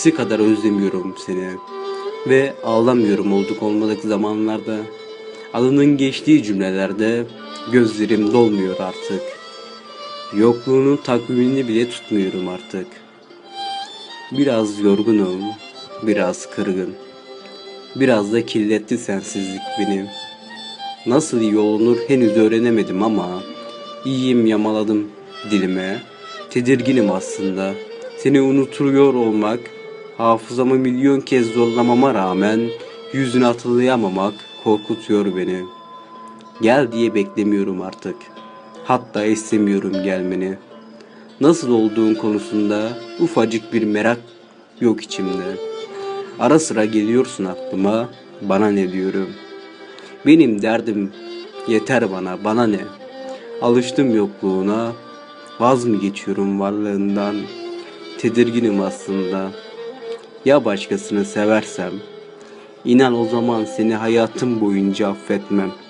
eskisi kadar özlemiyorum seni. Ve ağlamıyorum olduk olmadık zamanlarda. Adının geçtiği cümlelerde gözlerim dolmuyor artık. Yokluğunun takvimini bile tutmuyorum artık. Biraz yorgunum, biraz kırgın. Biraz da kirletti sensizlik beni. Nasıl iyi olunur henüz öğrenemedim ama iyiyim yamaladım dilime. Tedirginim aslında. Seni unutuyor olmak, hafızamı milyon kez zorlamama rağmen yüzünü hatırlayamamak korkutuyor beni. Gel diye beklemiyorum artık. Hatta istemiyorum gelmeni. Nasıl olduğun konusunda ufacık bir merak yok içimde. Ara sıra geliyorsun aklıma, bana ne diyorum. Benim derdim yeter bana, bana ne? Alıştım yokluğuna, vaz mı geçiyorum varlığından? Tedirginim aslında. Ya başkasını seversem? İnan o zaman seni hayatım boyunca affetmem.''